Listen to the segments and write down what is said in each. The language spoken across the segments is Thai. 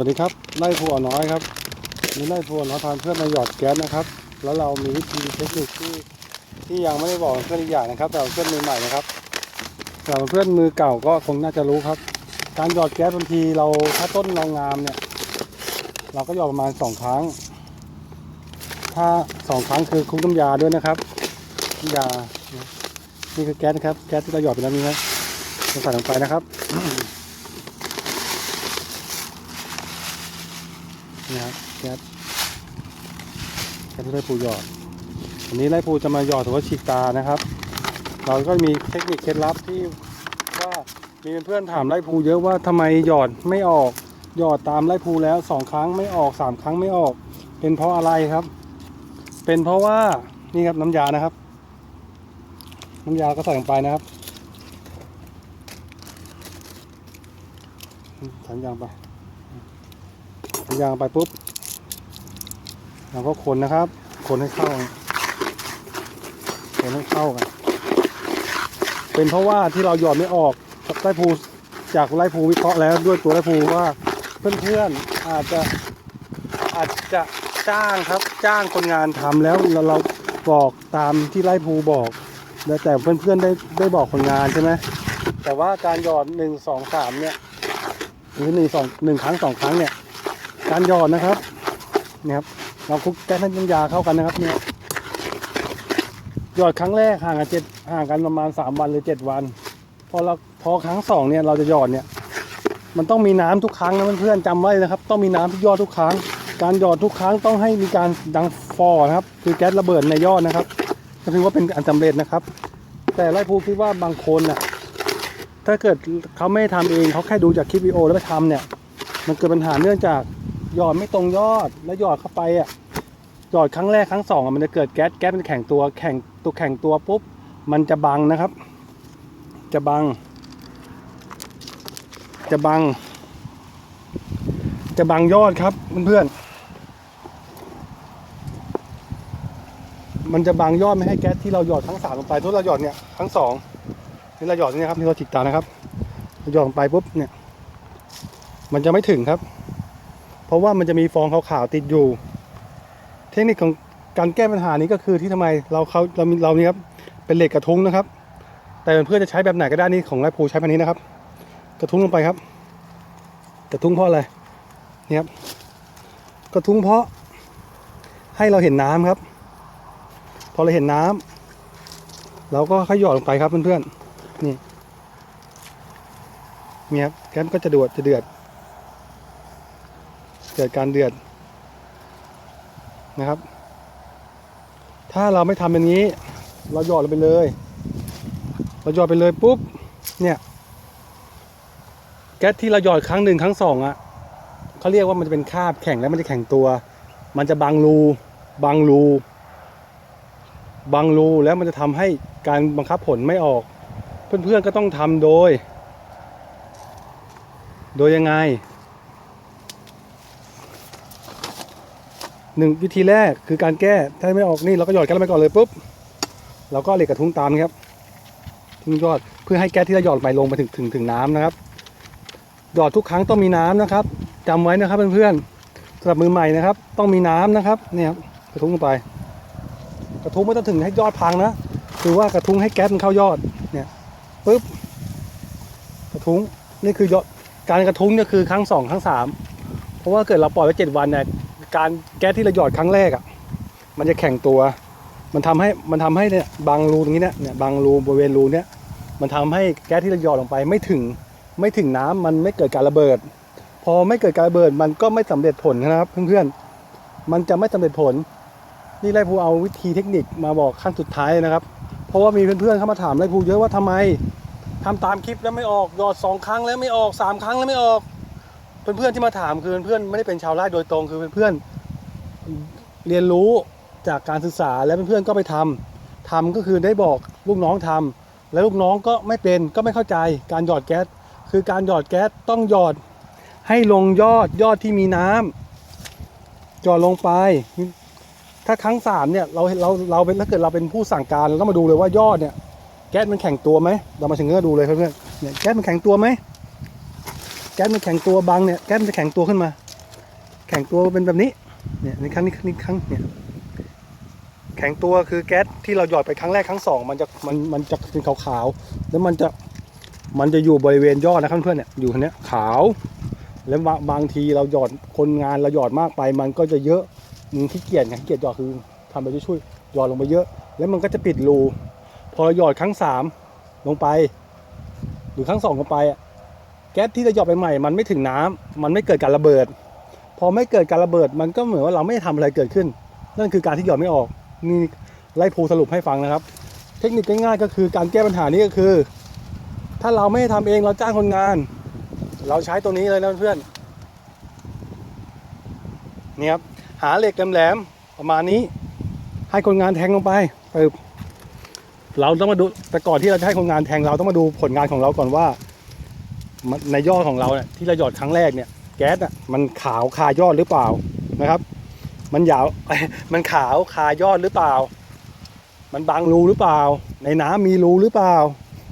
วัสดีครับไล่ผัวน้อยครับนี่ไล่ผัวน้อยพานเพื่อนมาหยอดแก๊สนะครับ แล้วเรามีวิธีเทคนิคที่ที่ยังไม่ได้บอกเพื่อนอีกอย่างนะครับแต่เพื่อนมือใหม่นะครับสำหรับเพื่อนมือเก่าก็คงน่าจะรู้ครับ การหยอดแก๊สบางทีเราถ้าต้นเรางามเนี่ย เราก็หยอดประมาณสองครั้ง ถ้าสองครั้งคือคลุกน้ำยาด้วยนะครับน้ำยานี่คือแก๊สนะครับ แก๊สที่เราหยอดไปแล้วนี่นะเราใส่ลงไปนะครับ นี่ครับแก๊สแก๊สที่ไล่ปูหยอดวันนี้ไล่ปูจะมาหยอดถือว่าฉีกตานะครับ เราก็มีเทคนิคเคล็ดลับที่ว่ามีเพื่อนๆถามไล่ปูเยอะว่าทำไมหยอดไม่ออกหยอดตามไล่ปูแล้วสองครั้งไม่ออกสามครั้งไม่ออก เป็นเพราะอะไรครับ เป็นเพราะว่านี่ครับน้ำยานะครับ น้ำยาก็ใส่ลงไปนะครับใส่น้ำยางไป ยางไปปุ๊บเราก็คนนะครับ คนให้เข้า คนให้เข้ากัน เป็นเพราะว่าที่เราหยอดไม่ออกไล่ภูจากไล่ภูวิเคราะห์แล้วด้วยตัวไล่ภูว่าเพื่อนๆอาจจะอาจจะจ้างครับจ้างคนงานทำแล้วเราบอกตามที่ไล่ภูบอกแล้วแต่เพื่อนๆได้ได้บอกคนงานใช่ไหมแต่ว่าการหยอดหนึ่งสองสามเนี่ยหรือหนึ่งสองหนึ่งครั้งสองครั้งเนี่ย การหยอดนะครับเนี่ยครับเราคลุกแก๊สน้ำยาเข้ากันนะครับเนี่ยหยอดครั้งแรกห่างกันเจ็ดห่างกันประมาณสามวันหรือเจ็ดวัน พอเราพอครั้งสองเนี่ยเราจะหยอดเนี่ย มันต้องมีน้ำทุกครั้งนะเพื่อนๆจำไว้นะครับ ต้องมีน้ำทุกยอดทุกครั้ง การหยอดทุกครั้งต้องให้มีการดังฟอนะครับ คือแก๊สระเบิดในยอดนะครับก็ถือว่าเป็นอันสำเร็จนะครับ แต่ไล่ภูคิดว่าบางคนน่ะถ้าเกิดเขาไม่ทำเองเขาแค่ดูจากคลิปวิดีโอแล้วไปทำเนี่ย มันเกิดปัญหาเนื่องจาก หยอดไม่ตรงยอดแล้วหยอดเข้าไปอะหยอดครั้งแรกครั้งสองอะมันจะเกิดแก๊สแก๊สมันจะแข็งตัวแข็งตัวแข็งตัวปุ๊บมันจะบังนะครับ จะบัง จะบัง จะบังยอดครับเพื่อนๆมันจะบังยอดไม่ให้แก๊สที่เราหยอดครั้งสามลงไปทุกเราหยอดเนี่ยครั้งสองนี่เราหยอดนี่ครับนี่เราจิกตานะครับหยอดลงไปปุ๊บเนี่ย มันจะไม่ถึงครับ เพราะว่ามันจะมีฟองขาวๆติดอยู่ เทคนิคของการแก้ปัญหานี้ก็คือที่ทำไมเราเขาเราเรานี่ครับเป็นเหล็กกระทุ้งนะครับ แต่เพื่อนๆจะใช้แบบไหนก็ได้นี่ของไรภูใช้แบบนี้นะครับ กระทุ้งลงไปครับ กระทุ้งเพราะอะไรนี่ครับกระทุ้งเพราะให้เราเห็นน้ำครับ พอเราเห็นน้ำเราก็ค่อยหยอดลงไปครับเพื่อนๆนี่นี่ครับแก๊สก็จะดือดจะเดือด เกิดการเดือดนะครับ ถ้าเราไม่ทำอย่างนี้ เราหยอดลงไปเลย เราหยอดไปเลยปุ๊บ เนี่ย แก๊สที่เราหยอดครั้งหนึ่งครั้งสองอะ่ะเขาเรียกว่ามันจะเป็นคาบแข็งแล้วมันจะแข็งตัว มันจะบังรูบังรูบังรูแล้วมันจะทำให้การบังคับผลไม่ออก เพื่อนๆก็ต้องทำโดย โดยยังไง หนึ่งวิธีแรกคือการแก้ถ้าไม่ออกนี่เราก็หยอดแก๊สลงไปก่อนเลยปุ๊บเราก็เหล็กกระทุ้งตามครับทิ้งยอดเพื่อให้แก๊สที่เราหยอดไปลงไปถึงถึงถึงน้ำนะครับหยอดทุกครั้งต้องมีน้ำนะครับจำไว้นะครับเพื่อนๆสำหรับมือใหม่นะครับ ต้องมีน้ำนะครับเนี่ยครับกระทุ้งลงไป กระทุ้งไม่ต้องถึงให้ยอดพังนะคือว่ากระทุ้งให้แก๊สมันเข้ายอดเนี่ยปุ๊บกระทุ้งนี่คือยอดการกระทุ้งเนี่ยคือครั้งสองครั้งสามเพราะว่าเกิดเราปล่อยไว้เจ็ดวันเนี่ย การแก๊สที่เราหยอดครั้งแรกอะ มันจะแข็งตัว มันทำให้มันทำให้เนี่ยบางรูตรงนี้เนี่ยเนี่ยบางรูบริเวณรูเนี่ยมันทำให้แก๊สที่เราหยอดลงไปไม่ถึงไม่ถึงน้ำมันไม่เกิดการระเบิด พอไม่เกิดการระเบิดมันก็ไม่สำเร็จผลนะครับเพื่อนๆมันจะไม่สำเร็จผล นี่ไรภูเอาวิธีเทคนิคมาบอกขั้นสุดท้ายนะครับ เพราะว่ามีเพื่อนๆเข้ามาถามไรภูเยอะว่าทำไมทำตามคลิปแล้วไม่ออกหยอดสองครั้งแล้วไม่ออกสามครั้งแล้วไม่ออก เพื่อนๆที่มาถามคือเพื่อนๆไม่ได้เป็นชาวไร่โดยตรงคือเพื่อนๆเรียนรู้จากการศึกษาแล้วเพื่อนๆก็ไปทำทำก็คือได้บอกลูกน้องทำแล้วลูกน้องก็ไม่เป็นก็ไม่เข้าใจการหยอดแก๊สคือการหยอดแก๊สต้องหยอดให้ลงยอดยอดที่มีน้ำหยอดลงไป ถ้าครั้งสามเนี่ยเราเราเราเป็นถ้าเกิดเราเป็นผู้สั่งการเราต้องมาดูเลยว่ายอดเนี่ยแก๊สมันแข็งตัวไหมเรามาถึงเงื่อดูเลยเพื่อนๆเนี่ยแก๊สมันแข็งตัวไหม แก๊สมันแข็งตัวบางเนี่ยแก๊สมันจะแข็งตัวขึ้นมา แข็งตัวเป็นแบบนี้เนี่ยในครั้งนี้ครั้งนี้ครั้งเนี่ยแข็งตัวคือแก๊สที่เราหยอดไปครั้งแรกครั้งสองมันจะมันมันจะเป็นขาวๆแล้วมันจะมันจะอยู่บริเวณยอดนะครับเพื่อนๆเนี่ยอยู่คันนี้ยขาว แล้วบางบางทีเราหยอดคนงานเราหยอดมากไป มันก็จะเยอะมึงขี้เกียจไงขี้เกียจหยอดคือทำไปช่วยๆหยอดลงไปเยอะ แล้วมันก็จะปิดรูพอเราหยอดครั้งสามลงไป หรือครั้งสองลงไปอะ ก๊สที่เราหยอดไปใหม่มันไม่ถึงน้ำมันไม่เกิดการระเบิด พอไม่เกิดการระเบิด มันก็เหมือนว่าเราไม่ได้ทำอะไรเกิดขึ้น นั่นคือการที่หยอดไม่ออกนี่ไล่ภูสรุปให้ฟังนะครับ เทคนิคง่ายๆก็คือการแก้ปัญหานี้ก็คือ ถ้าเราไม่ทำเองเราจ้างคนงาน เราใช้ตัวนี้เลยนะเพื่อนนี่ครับหาเหล็กแหลมๆประมาณนี้ ให้คนงานแทงลงไปปึ๊บเราต้องมาดูแต่ก่อนที่เราจะให้คนงานแทงเราต้องมาดูผลงานของเราก่อนว่า มันในยอดของเราเนี่ยที่เราหยอดครั้งแรกเนี่ยแก๊สอะมันขาวคายอดหรือเปล่านะครับ มันยาวมันขาวคายอดหรือเปล่า มันบังรูหรือเปล่า ในน้ำมีรูหรือเปล่า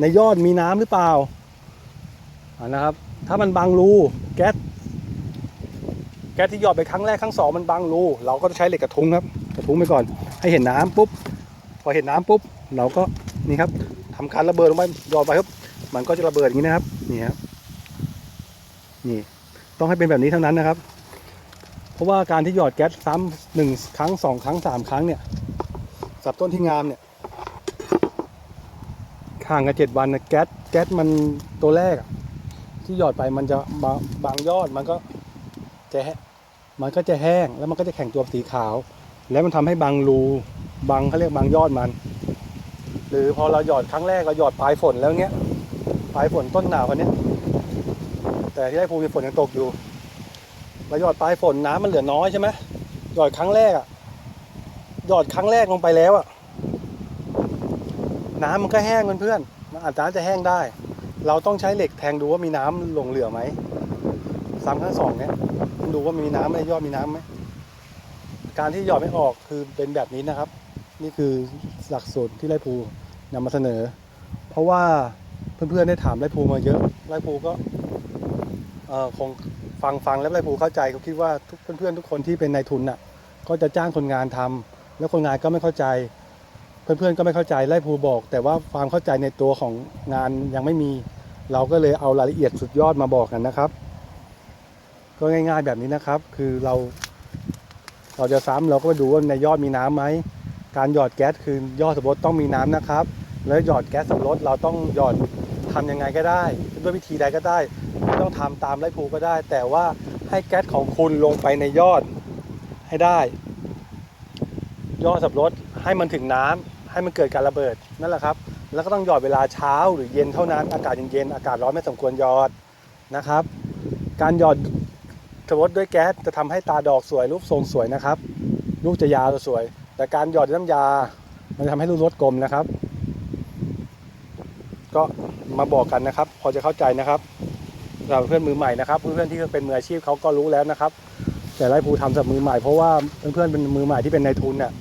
ในยอดมีน้ำหรือเปล่าอ่านะครับ ถ้ามันบังรูแก๊สแก๊สที่หยอดไปครั้งแรกครั้งสองมันบังรูเราก็จะใช้เหล็กกระทุ้งครับกระทุ้งไปก่อน ให้เห็นน้ำปุ๊บพอเห็นน้ำปุ๊บเราก็นี่ครับทำการระเบิดลงไปหยอดไปครับ มันก็จะระเบิดอย่างนี้นะครับนี่ครับ นี่ต้องให้เป็นแบบนี้เท่านั้นนะครับ เพราะว่าการที่หยอดแก๊สซ้ำหนึ่งครั้งสองครั้งสามครั้งเนี่ยสับต้นที่งามเนี่ยห่างกันเจ็ดวันนะแก๊สแก๊สมันตัวแรกที่หยอดไปมันจะบางบางยอดมันก็จะแห้มันก็จะแห้งแล้วมันก็จะแข็งตัวสีขาว แล้วมันทำให้บางรูบางเขาเรียกบางยอดมัน หรือพอเราหยอดครั้งแรกเราหยอดปลายฝนแล้วเนี้ยปลายฝนต้นหนาววันเนี้ย แต่ที่ได้ภูมิฝนยังตกอยู่ราหยอดปลายฝนน้ำมันเหลือน้อยใช่ไหมหยอดครั้งแรกอะหยอดครั้งแรกลงไปแล้วอะน้ำมันก็แห้งเพื่อนๆมันอาจจะจะแห้งได้ เราต้องใช้เหล็กแทงดูว่ามีน้ำหลงเหลือไหมซ้ำครั้งสองเนี้ยดูว่ามีน้ำไหมยอดมีน้ำไหมการที่หยอดไม่ออกคือเป็นแบบนี้นะครับ นี่คือหลักสูตรที่ไรภูนำมาเสนอ เพราะว่าเพื่อนๆได้ถามไรภูมาเยอะไรภูก็ คงฟังฟังแล้วไรภูเข้าใจเขาคิดว่าทุกเพื่อนๆทุกคนที่เป็นนายทุนน่ะก็จะจ้างคนงานทำแล้วคนงานก็ไม่เข้าใจ เพื่อนๆก็ไม่เข้าใจไล่ภูบอก แต่ว่าความเข้าใจในตัวของงานยังไม่มี เราก็เลยเอารายละเอียดสุดยอดมาบอกกันนะครับ ก็ง่ายๆแบบนี้นะครับ คือเรา เราจะซ้ำเราก็ดูว่าในยอดมีน้ำไหมการหยอดแก๊สคือยอดสับปะรดต้องมีน้ำนะครับ แล้วหยอดแก๊สสับปะรดเราต้องหยอด ทำยังไงก็ได้ ด้วยวิธีใดก็ได้ไม่ต้องทำตามไร่ภูก็ได้ แต่ว่าให้แก๊สของคุณลงไปในยอดให้ได้ ยอดสับรดให้มันถึงน้ำให้มันเกิดการระเบิดนั่นแหละครับ แล้วก็ต้องหยอดเวลาเช้าหรือเย็นเท่านั้นอากาศเย็นๆอากาศร้อนไม่สมควรหยอดนะครับ การหยอดสับรดด้วยแก๊สจะทำให้ตาดอกสวยรูปทรงสวยนะครับลูกจะยาวจะสวย แต่การหยอดด้วยน้ำยา มันจะทำให้ลูกรสกลมนะครับ ก็มาบอกกันนะครับ พอจะเข้าใจนะครับสำหรับเพื่อนมือใหม่นะครับ เพื่อนๆที่เป็นมืออาชีพเขาก็รู้แล้วนะครับ แต่ไร่ภูทำสำหรับมือใหม่เพราะว่าเพื่อนๆเป็นมือใหม่ที่เป็นนายทุนเนี่ย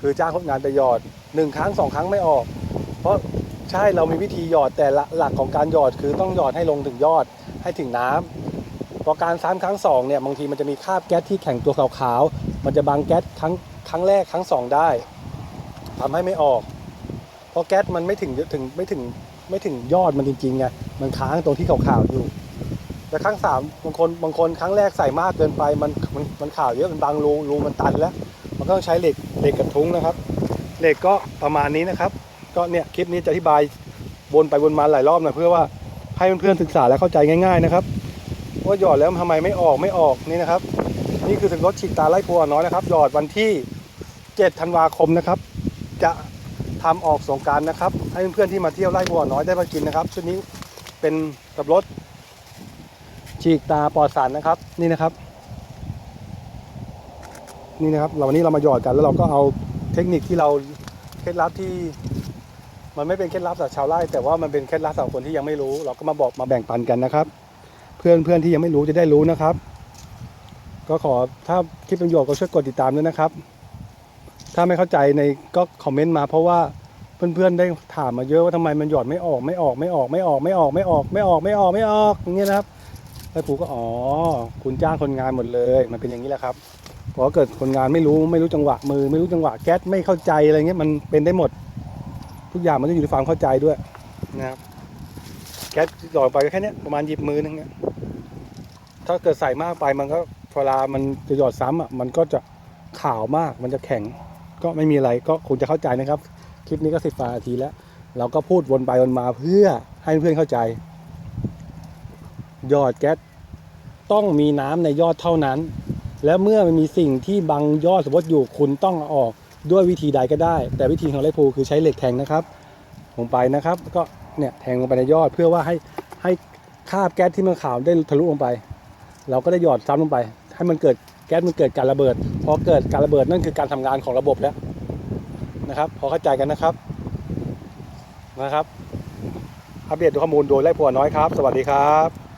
คือจ้างคนงานไปหยอดหนึ่งครั้งสองครั้งไม่ออก เพราะใช่เรามีวิธีหยอดแต่หลักของการหยอดคือต้องหยอดให้ลงถึงยอดให้ถึงน้ำพอการซ้ำครั้งสองเนี่ยบางทีมันจะมีคราบแก๊สที่แข็งตัวขาวๆมันจะบังแก๊สครั้งครั้งแรกครั้งสองได้ทำให้ไม่ออกเพราะแก๊สมันไม่ถึงถึงไม่ถึง ไม่ถึงยอดมันจริงๆไงมันค้างตรงที่ขาวๆอยู่แต่ครั้งสามบางคนบางคนครั้งแรกใส่มากเกินไปมันมันมันข่าวเยอะมันบางรูรูมันตันแล้ว มันก็ต้องใช้เหล็กเหล็กกระทุ้งนะครับ เหล็กก็ประมาณนี้นะครับ ก็เนี่ยคลิปนี้จะอธิบายวนไปวนมาหลายรอบนะเพื่อว่าให้เพื่อนๆศึกษาและเข้าใจง่าย ๆนะครับว่าหยอดแล้วทำไมไม่ออกไม่ออกนี่นะครับ นี่คือถึงรถฉีดตาไล่พัวน้อยนะครับหยอดวันที่ 7 ธันวาคมนะครับ จะ ทำออกสงการนะครับ ให้เพื่อนๆที่มาเที่ยวไล่บัวน้อยได้มากินนะครับ ชุดนี้เป็นกับรถฉีกตาปลอดสารนะครับ นี่นะครับ นี่นะครับเราวันนี้เรามาหยอดกันแล้วเราก็เอาเทคนิคที่เราเคล็ดลับที่มันไม่เป็นเคล็ดลับสำหรับชาวไร่แต่ว่ามันเป็นเคล็ดลับสำหรับคนที่ยังไม่รู้ เราก็มาบอกมาแบ่งปันกันนะครับ เพื่อนเพื่อนที่ยังไม่รู้จะได้รู้นะครับ ก็ขอถ้าคลิปประโยชน์ก็ช่วยกดติดตามด้วยนะครับ ถ้าไม่เข้าใจในก็คอมเมนต์มาเพราะว่าเพื่อนๆได้ถามมาเยอะว่าทำไมมันหยอดไม่ออกไม่ออกไม่ออกไม่ออกไม่ออกไม่ออกไม่ออกไม่ออกไม่ออกอย่างเงี้ยนะครับแล้วปูก็อ๋อคุณจ้างคนงานหมดเลย มันเป็นอย่างนี้แหละครับเพราะเกิดคนงานไม่รู้ไม่รู้จังหวะมือ ไม่รู้จังหวะแก๊สไม่เข้าใจอะไรเงี้ยมันเป็นได้หมด ทุกอย่างมันต้องอยู่ในความเข้าใจด้วยนะครับแก๊สหยอดไปแค่นี้ประมาณหยิบมือนึงเนี่ยถ้าเกิดใส่มากไปมันก็เวลามันจะหยอดซ้ำอะมันก็จะขาวมากมันจะแข็ง ก็ไม่มีอะไรก็คงจะเข้าใจนะครับ คลิปนี้ก็สิบนาทีแล้ว เราก็พูดวนไปวนมาเพื่อให้เพื่อนเข้าใจ ยอดแก๊สต้องมีน้ำในยอดเท่านั้น และเมื่อมันมีสิ่งที่บังยอดสมมติอยู่คุณต้องเอาออกด้วยวิธีใดก็ได้ แต่วิธีของไรพูคือใช้เหล็กแทงนะครับลงไปนะครับ ก็เนี่ยแทงลงไปในยอดเพื่อว่าให้ให้คาบแก๊สที่มันขาวได้ทะลุลงไป เราก็ได้หยอดซ้ำลงไป ให้มันเกิด แก๊สมันเกิดการระเบิดพอเกิดการระเบิดนั่นคือการทำงานของระบบแล้วนะครับ พอเข้าใจกันนะครับนะครับ อัปเดตข้อมูลโดยไล่ผัวน้อยครับ สวัสดีครับ